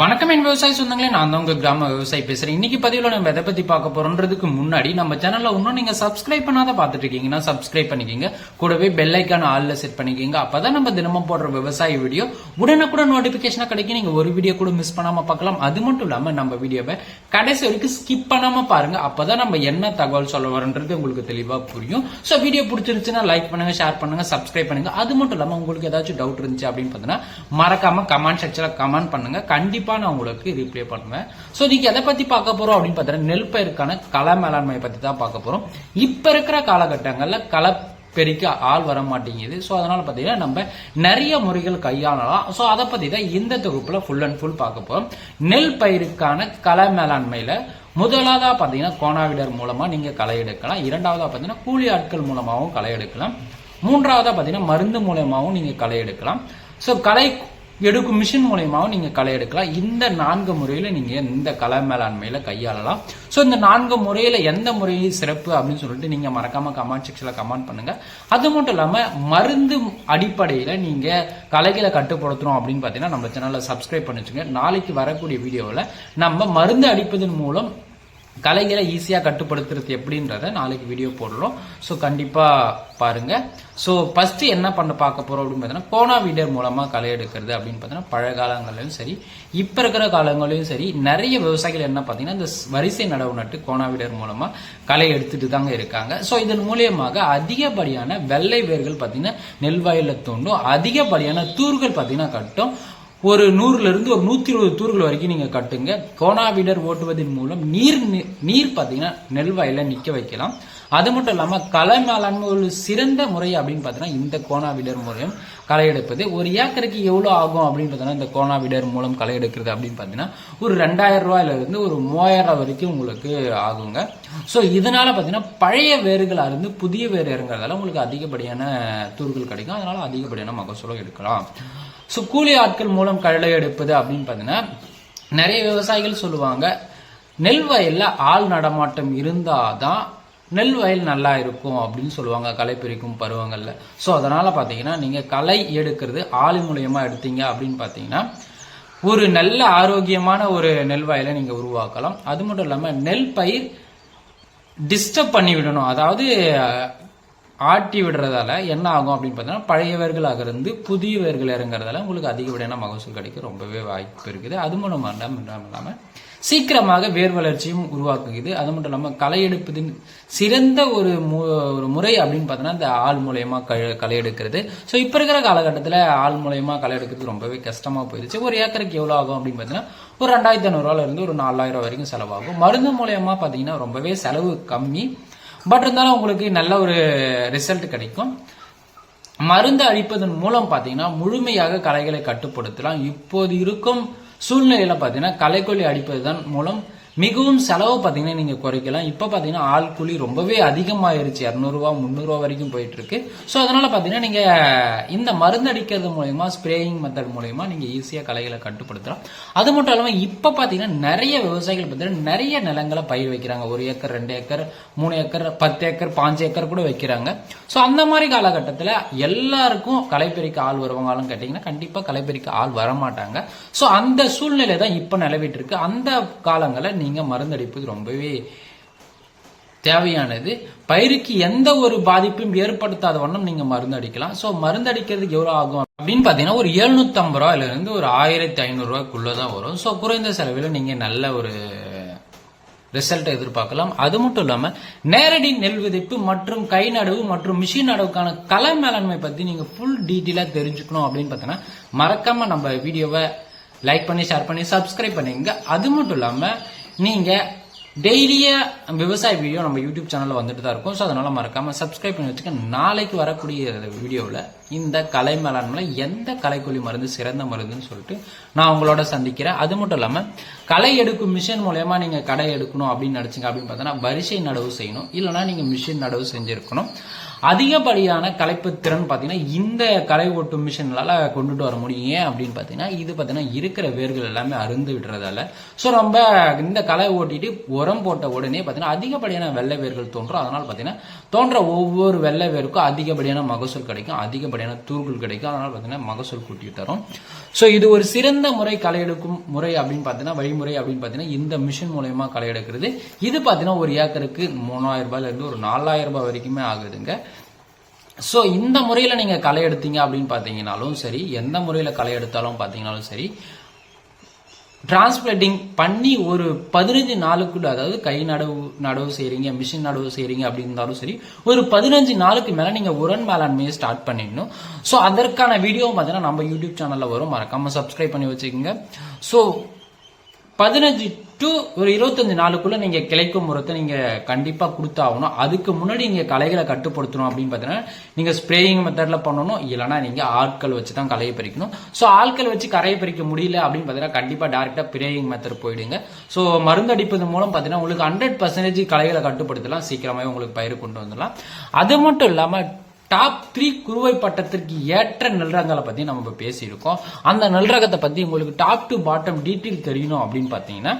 வணக்கம் என் விவசாய சொந்தங்களே. நான் தான் உங்க கிராம விவசாயி பேசுறேன். இன்னைக்கு பதிவில் நம்ம எதை பத்தி பார்க்க போறோம்ன்றதுக்கு முன்னாடி நம்ம சேனல்ல இன்னும் நீங்க சப்ஸ்கிரைப் பண்ணாத பார்த்துட்டு இருக்கீங்கன்னா சப்ஸ்கிரைப் பண்ணிக்கங்க. கூடவே பெல் ஐக்கான ஆல்ல செட் பண்ணிக்கிங்க. அப்பதான் நம்ம தினமும் போடுற விவசாய வீடியோ உடனே கூட நோட்டிபிகேஷனா கிடைக்கும். நீங்க ஒரு வீடியோ கூட மிஸ் பண்ணாம பார்க்கலாம். அது மட்டும் இல்லாம நம்ம வீடியோவை கடைசி வரைக்கும் ஸ்கிப் பண்ணாம பாருங்க. அப்பதான் நம்ம என்ன தகவல் சொல்ல வரோன்றது உங்களுக்கு தெளிவா புரியும். சோ வீடியோ பிடிச்சிருச்சுன்னா லைக் பண்ணுங்க ஷேர் பண்ணுங்க சப்ஸ்கிரைப் பண்ணுங்க. அது மட்டும் இல்லாம உங்களுக்கு ஏதாச்சும் டவுட் இருந்துச்சு அப்படின்னு பார்த்தீங்கன்னா மறக்காம கமெண்ட் செக்ஷன்ல கமெண்ட் பண்ணுங்க. கண்டிப்பா நான் உங்களுக்கு ரீப்ளே பண்ணுவேன். சோ இன்னைக்கு எதை பத்தி பார்க்க போறோம் அப்படின்னு பார்த்தீங்கன்னா நெல் பயிருக்கான கள மேலாண்மை பத்தி தான் பார்க்க போறோம். இப்ப இருக்கிற காலகட்டங்கள்ல களை பெருக்க ஆள் வர மாட்டேங்குது. ஸோ அதனால பார்த்தீங்கன்னா நம்ம நிறைய முறைகள் கையாளலாம். ஸோ அதை பத்தி தான் இந்த தொகுப்புல ஃபுல் அண்ட் ஃபுல் பார்க்க போறோம். நெல் பயிருக்கான கள மேலாண்மையில முதலாவதா பார்த்தீங்கன்னா கோணாவிடர் மூலமா நீங்க களை எடுக்கலாம். இரண்டாவதா பார்த்தீங்கன்னா கூலி ஆட்கள் மூலமாகவும் களை எடுக்கலாம். மூன்றாவதா பார்த்தீங்கன்னா மருந்து மூலயமாவும் நீங்க களை எடுக்கலாம். ஸோ களை எடுக்கும் மிஷின் மூலயமாவும் நீங்க களை எடுக்கலாம். இந்த நான்கு முறையில நீங்க இந்த கலை மேலாண்மையில கையாளலாம். ஸோ இந்த நான்கு முறையில எந்த முறை சிறப்பு அப்படின்னு சொல்லிட்டு நீங்க மறக்காம கமெண்ட் செக்ஷன்ல கமெண்ட் பண்ணுங்க. அது மட்டும் இல்லாம மருந்து அடிப்படையில நீங்க கலைகளை கட்டுப்படுத்துறோம் அப்படின்னு பாத்தீங்கன்னா நம்ம சேனலை சப்ஸ்கிரைப் பண்ணி நாளைக்கு வரக்கூடிய வீடியோவில் நம்ம மருந்து அடிப்பதன் மூலம் கலைகளை ஈஸியாக கட்டுப்படுத்துறது எப்படின்றத நாளைக்கு வீடியோ போடுறோம். ஸோ கண்டிப்பாக பாருங்கள் ஸோ ஃபஸ்ட்டு என்ன பண்ண பார்க்க போகிறோம் அப்படின்னு பார்த்தீங்கன்னா கோனா வீடர் மூலமாக களை எடுக்கிறது அப்படின்னு பார்த்தீங்கன்னா பழைய காலங்களிலும் சரி இப்போ இருக்கிற காலங்களிலும் சரி நிறைய விவசாயிகள் என்ன பார்த்தீங்கன்னா இந்த வரிசை நடவு நட்டு கோனா வீடர் மூலமாக களை எடுத்துட்டு தாங்க இருக்காங்க. ஸோ இதன் மூலியமாக அதிகப்படியான வெள்ளை வேர்கள் பார்த்தீங்கன்னா நெல் வயலில் தோண்டும் அதிகப்படியான தூர்கள் பார்த்தீங்கன்னா கட்டும். ஒரு நூறுலேருந்து ஒரு நூற்றி இருபது தூர்கள் வரைக்கும் நீங்கள் கட்டுங்க. கோனாவிடர் ஓட்டுவதன் மூலம் நீர் நீர் பார்த்தீங்கன்னா நெல் வயலில் நிற்க வைக்கலாம். அது மட்டும் இல்லாமல் கலை மேலாண்மை ஒரு சிறந்த முறை அப்படின்னு பார்த்தீங்கன்னா இந்த கோனாவிடர் மூலம் களை எடுப்பது ஒரு ஏக்கருக்கு எவ்வளோ ஆகும் அப்படின்னு பார்த்தீங்கன்னா இந்த கோனாவிடர் மூலம் களை எடுக்கிறது அப்படின்னு பார்த்தீங்கன்னா ஒரு ரெண்டாயிரம் ரூபாயிலிருந்து ஒரு மூவாயிரம் வரைக்கும் உங்களுக்கு ஆகுங்க. ஸோ இதனால் பார்த்தீங்கன்னா பழைய வேர்களாக இருந்து புதிய வேர் இறங்குறதால உங்களுக்கு அதிகப்படியான தூர்கள் கிடைக்கும். அதனால் அதிகப்படியான மகசூலம் எடுக்கலாம். ஸோ கூலி ஆட்கள் மூலம் களை எடுப்பது அப்படின்னு பார்த்தீங்கன்னா நிறைய விவசாயிகள் சொல்லுவாங்க நெல் வயலில் ஆள் நடமாட்டம் இருந்தால் தான் நெல் வயல் நல்லா இருக்கும் அப்படின்னு சொல்லுவாங்க களை பிரிக்கும் பருவங்களில். ஸோ அதனால் பார்த்தீங்கன்னா நீங்கள் களை எடுக்கிறது ஆள் மூலியமாக எடுத்தீங்க அப்படின்னு பார்த்தீங்கன்னா ஒரு நல்ல ஆரோக்கியமான ஒரு நெல் வயலை நீங்கள் உருவாக்கலாம். அது மட்டும் இல்லாமல் நெல் பயிர் டிஸ்டர்ப் பண்ணி விடணும். அதாவது ஆட்டி விடுறதால என்ன ஆகும் அப்படின்னு பார்த்தீங்கன்னா பழையவர்களாக இருந்து புதியவர்கள் இறங்குறதால உங்களுக்கு அதிகப்படியான மகசூல் கிடைக்க ரொம்பவே வாய்ப்பு இருக்குது. அது மூலமாக இல்லாமல் சீக்கிரமாக வேர் வளர்ச்சியும் உருவாக்குகிறது. அது மட்டும் இல்லாமல் களை எடுப்பதின் சிறந்த ஒரு மு- ஒரு முறை அப்படின்னு பார்த்தோன்னா இந்த ஆள் மூலயமா க- களை எடுக்கிறது. ஸோ இப்போ இருக்கிற காலகட்டத்தில் ஆள் மூலயமா களை எடுக்கிறது ரொம்பவே கஷ்டமாக போயிடுச்சு. ஒரு ஏக்கருக்கு எவ்வளோ ஆகும் அப்படின்னு பார்த்தீங்கன்னா ஒரு ரெண்டாயிரத்தி ஐநூறுரூவாலேருந்து ஒரு நாலாயிரம் வரைக்கும் செலவாகும். மருந்து மூலயமா பார்த்தீங்கன்னா ரொம்பவே செலவு கம்மி. பட் இருந்தாலும் உங்களுக்கு நல்ல ஒரு ரிசல்ட் கிடைக்கும். மருந்து அழிப்பதன் மூலம் பார்த்தீங்கன்னா முழுமையாக களைகளை கட்டுப்படுத்தலாம். இப்போது இருக்கும் சூழ்நிலையில பார்த்தீங்கன்னா களைக்கொல்லி அடிப்பதுதான் மூலம் மிகவும் செலவு பார்த்தீங்கன்னா நீங்கள் குறைக்கலாம். இப்போ பார்த்தீங்கன்னா ஆள் கூலி ரொம்பவே அதிகமாயிருச்சு. இரநூறுவா முந்நூறுவா வரைக்கும் போயிட்டுருக்கு. ஸோ அதனால் பார்த்தீங்கன்னா நீங்கள் இந்த மருந்து அடிக்கிறது மூலயமா ஸ்ப்ரேயிங் மெத்தட் மூலயமா நீங்கள் ஈஸியாக களைகளை கட்டுப்படுத்தலாம். அது மட்டும் இல்லாமல் இப்போ பார்த்தீங்கன்னா நிறைய விவசாயிகள் பார்த்தீங்கன்னா நிறைய நிலங்களை பயிர் வைக்கிறாங்க. ஒரு ஏக்கர் ரெண்டு ஏக்கர் மூணு ஏக்கர் பத்து ஏக்கர் பாஞ்சு ஏக்கர் கூட வைக்கிறாங்க. ஸோ அந்த மாதிரி காலகட்டத்தில் எல்லாருக்கும் களைப்பெறிக்க ஆள் வருவாங்களான்னு கேட்டிங்கன்னா கண்டிப்பாக களைப்பெறிக்க ஆள் வரமாட்டாங்க. ஸோ அந்த சூழ்நிலை தான் இப்போ நிலவிட்டு இருக்கு. அந்த காலங்களில் நீங்கள் மருந்தடிப்பது ரொம்பவே தேவையானது. பயிருக்கு எந்த ஒரு பாதிப்பும் ஏற்படுத்தாத வண்ணம் நீங்க மருந்து அடிக்கலாம் ஸோ மருந்து அடிக்கிறதுக்கு எவ்வளவு ஆகும் அப்படின்னு பார்த்தீங்கன்னா ஒரு 750 ஐம்பது ரூபாயில இருந்து ஒரு ஆயிரத்தி ஐநூறு தான் வரும். ஸோ குறைந்த செலவில் நீங்க நல்ல ஒரு ரிசல்ட்டை எதிர்பார்க்கலாம். அது மட்டும் இல்லாம நேரடி நெல் விதைப்பு மற்றும் கை நடவு மற்றும் மிஷின் நடவுக்கான கலை மேலாண்மை பத்தி நீங்க ஃபுல் டீட்டெயிலாக தெரிஞ்சுக்கணும் அப்படின்னு பார்த்தீங்கன்னா மறக்காம நம்ம வீடியோவை லைக் பண்ணி ஷேர் பண்ணி சப்ஸ்கிரைப் பண்ணிங்க. அது மட்டும் இல்லாம நீங்கள் டெய்லியா விவசாய வீடியோ நம்ம யூடியூப் சேனலில் வந்துட்டு தான் இருக்கும். ஸோ அதனால் மறக்காமல் சப்ஸ்கிரைப் பண்ணி வச்சுக்க. நாளைக்கு வரக்கூடிய வீடியோவில் இந்த கலை மேலாண்மையில் எந்த கலைக்கொல்லி மருந்து சிறந்த மருந்துன்னு சொல்லிட்டு நான் உங்களோட சந்திக்கிறேன். அது மட்டும் இல்லாமல் களை எடுக்கும் மிஷின் மூலயமா நீங்கள் கடை எடுக்கணும் அப்படின்னு நினச்சிங்க அப்படின்னு பார்த்தோன்னா வரிசை நடவு செய்யணும். இல்லைன்னா நீங்கள் மிஷின் நடவு செஞ்சுருக்கணும். அதிகப்படியான கலைப்பு திறன் பார்த்தீங்கன்னா இந்த களை ஓட்டும் மிஷினால கொண்டுட்டு வர முடியும். ஏன் அப்படின்னு பார்த்தீங்கன்னா இது பார்த்தீங்கன்னா இருக்கிற வேர்கள் எல்லாமே அருந்து விடுறதால. ஸோ ரொம்ப இந்த களை ஓட்டிட்டு உரம் போட்ட உடனே பார்த்தீங்கன்னா அதிகப்படியான வெள்ளை வேர்கள் தோன்றும். அதனால பார்த்தீங்கன்னா தோன்ற ஒவ்வொரு வெள்ளை வேருக்கும் அதிகப்படியான மகசூல் கிடைக்கும். அதிகப்படியான தூர்கள் கிடைக்கும். அதனால பார்த்தீங்கன்னா மகசூல் கூட்டி தரும். ஸோ இது ஒரு சிறந்த முறை களை எடுக்கும் முறை அப்படின்னு பார்த்தீங்கன்னா வழிமுறை அப்படின்னு பார்த்தீங்கன்னா இந்த மிஷின் மூலயமா களை எடுக்கிறது. இது பார்த்தீங்கன்னா ஒரு ஏக்கருக்கு மூணாயிரம் ரூபாயிலிருந்து ஒரு நாலாயிரம் ரூபாய் வரைக்குமே ஆகுதுங்க. ஸோ இந்த முறையில் நீங்கள் களை எடுத்தீங்க அப்படின்னு பார்த்தீங்கனாலும் சரி எந்த முறையில் களை எடுத்தாலும் பார்த்தீங்கனாலும் சரி டிரான்ஸ்பிளட்டிங் பண்ணி ஒரு பதினஞ்சு நாளுக்குள்ள அதாவது கை நடவு நடவு செய்கிறீங்க மிஷின் நடவு செய்கிறீங்க அப்படின்னு இருந்தாலும் சரி ஒரு பதினஞ்சு நாளுக்கு மேலே நீங்கள் உரன் மேலாண்மையை ஸ்டார்ட் பண்ணிடணும். ஸோ அதற்கான வீடியோ பார்த்தீங்கன்னா நம்ம யூடியூப் சேனலில் வரும். மறக்காமல் சப்ஸ்கிரைப் பண்ணி வச்சுக்கோங்க. ஸோ பதினஞ்சு டு ஒரு இருபத்தஞ்சு நாளுக்குள்ள நீங்க கிளைக்கும் உரத்தை நீங்க கண்டிப்பா கொடுத்தாகணும். அதுக்கு முன்னாடி நீங்க களைகளை கட்டுப்படுத்தணும் அப்படின்னு பார்த்தீங்கன்னா நீங்க ஸ்ப்ரேயிங் மெத்தட்ல பண்ணணும். இல்லைன்னா நீங்க ஆட்கள் வச்சு தான் களையை பறிக்கணும். ஸோ ஆட்கள் வச்சு கரையை பறிக்க முடியல அப்படின்னு பார்த்தீங்கன்னா கண்டிப்பா டேரக்டா பிரேயிங் மெத்தட் போயிடுங்க. ஸோ மருந்து அடிப்பது மூலம் பார்த்தீங்கன்னா உங்களுக்கு ஹண்ட்ரட் பர்சன்டேஜ் களைகளை கட்டுப்படுத்தலாம். சீக்கிரமாவே உங்களுக்கு பயிர் கொண்டு வந்துடலாம். அது மட்டும் இல்லாம டாப் த்ரீ குருவை பட்டத்திற்கு ஏற்ற நெல்ரகங்களை பத்தி நம்ம பேசியிருக்கோம். அந்த நெல்ரகத்தை பத்தி உங்களுக்கு டாப் டு பாட்டம் டீட்டெயில் தெரியணும் அப்படின்னு பாத்தீங்கன்னா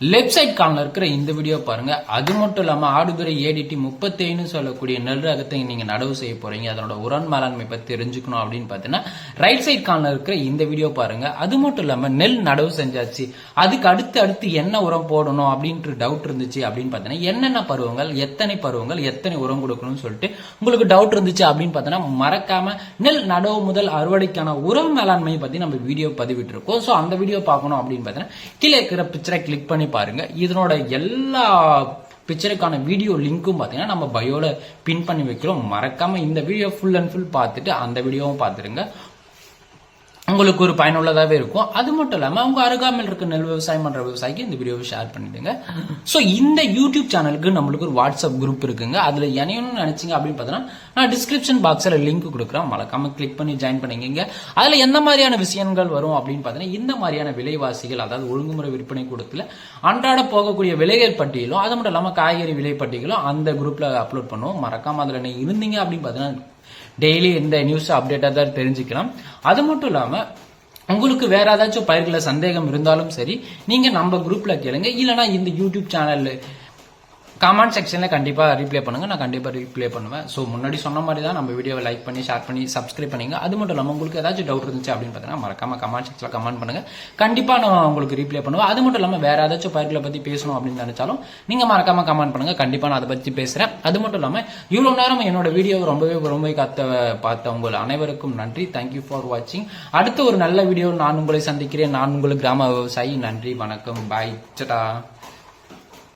லெஃப்ட் சைட் காலில் இருக்கிற இந்த வீடியோ பாருங்கள் அது மட்டும் இல்லாமல் ஆடுதுறை ஏடிடி முப்பத்தேன்னு சொல்லக்கூடிய நெல் ரகத்தை நீங்கள் நடவு செய்ய போறீங்க. அதனோட உரன் மேலாண்மை பற்றி தெரிஞ்சுக்கணும் அப்படின்னு பார்த்தீங்கன்னா ரைட் சைட் காலில் இருக்கிற இந்த வீடியோ பாருங்கள் அது மட்டும் இல்லாமல் நெல் நடவு செஞ்சாச்சு. அதுக்கு அடுத்து அடுத்து என்ன உரம் போடணும் அப்படின்ற டவுட் இருந்துச்சு அப்படின்னு பார்த்தீங்கன்னா என்னென்ன பருவங்கள் எத்தனை பருவங்கள் எத்தனை உரம் கொடுக்கணும்னு சொல்லிட்டு உங்களுக்கு டவுட் இருந்துச்சு அப்படின்னு பார்த்தீங்கன்னா மறக்காமல் நெல் நடவு முதல் அறுவடைக்கான உரம் மேலாண்மையை பற்றி நம்ம வீடியோ பதிவிட்டு இருக்கோம் ஸோ அந்த வீடியோ பார்க்கணும் அப்படின்னு பார்த்தீங்கன்னா கீழே இருக்கிற பிக்சரை கிளிக் பண்ணி பாருங்க. இதனோட எல்லா பிக்சருக்கான வீடியோ லிங்க்கும் பார்த்தீங்கன்னா நம்ம பயோல பின் பண்ணி வைக்கிறோம். மறக்காம இந்த வீடியோ ஃபுல் அண்ட் ஃபுல் பார்த்துட்டு அந்த வீடியோவும் பார்த்துருங்க உங்களுக்கு ஒரு பயனுள்ளதாகவே இருக்கும். அது மட்டும் இல்லாமல் அவங்க அருகாமையில் இருக்க நெல் விவசாயம் பண்ணுற விவசாயிக்கு இந்த வீடியோவை ஷேர் பண்ணிடுங்க. ஸோ இந்த யூடியூப் சேனலுக்கு நம்மளுக்கு ஒரு வாட்ஸ்அப் குரூப் இருக்குங்க. அதில் இணையணும்னு நினச்சிங்க அப்படின்னு பார்த்தீங்கன்னா நான் டிஸ்கிரிப்ஷன் பாக்ஸில் லிங்க் கொடுக்குறேன். மறக்காம கிளிக் பண்ணி ஜாயின் பண்ணிக்கங்க. அதில் எந்த மாதிரியான விஷயங்கள் வரும் அப்படின்னு பார்த்தீங்கன்னா இந்த மாதிரியான விலைவாசிகள் அதாவது ஒழுங்குமுறை விற்பனை கூடத்தில் அன்றாட போகக்கூடிய விலைகள் பட்டியலும் அது மட்டும் இல்லாமல் காய்கறி விலை பட்டியலும் அந்த குரூப்பில் அப்லோட் பண்ணுவோம். மறக்காம அதில் நீங்கள் இருந்தீங்க அப்படின்னு பார்த்தீங்கன்னா டெய்லி இந்த நியூஸ் அப்டேட்டாக தான் தெரிஞ்சுக்கலாம். அது மட்டும் இல்லாம உங்களுக்கு வேற ஏதாச்சும் பயிர்களை சந்தேகம் இருந்தாலும் சரி நீங்க நம்ம குரூப்ல கேளுங்க. இல்லைன்னா இந்த யூடியூப் சேனல் கமெண்ட் செக்ஷனில் கண்டிப்பாக ரீப்ளே பண்ணுங்க. நான் கண்டிப்பாக ரீப்ளே பண்ணுவேன். ஸோ முன்னாடி சொன்ன மாதிரி தான் நம்ம வீடியோவை லைக் பண்ணி ஷேர் பண்ணி சப்ஸ்கிரைப் பண்ணிங்க. அது மட்டும் இல்லாமல் உங்களுக்கு ஏதாச்சும் டவுட் இருந்துச்சு அப்படின்னு பார்த்தீங்கன்னா மறக்காம கமெண்ட் செக்ஷனில் கமெண்ட் பண்ணுங்க. கண்டிப்பாக நான் உங்களுக்கு ரீப்ளே பண்ணுவேன். அது மட்டும் இல்லாமல் வேற ஏதாச்சும் பயிர்களை பற்றி பேசணும் அப்படின்னு நினைச்சாலும் நீங்கள் மறக்காம கமெண்ட் பண்ணுங்க. கண்டிப்பாக நான் அதை பற்றி பேசுகிறேன் அது மட்டும் இல்லாமல் இவ்வளோ நேரம் என்னோட வீடியோ ரொம்பவே ரொம்ப காத்த பார்த்த உங்கள் அனைவருக்கும் நன்றி. தேங்க்யூ ஃபார் வாட்சிங் அடுத்த ஒரு நல்ல வீடியோ நான் உங்களை சந்திக்கிறேன். நான் உங்களுக்கு கிராம விவசாயி. நன்றி. வணக்கம். பாய் சட்டா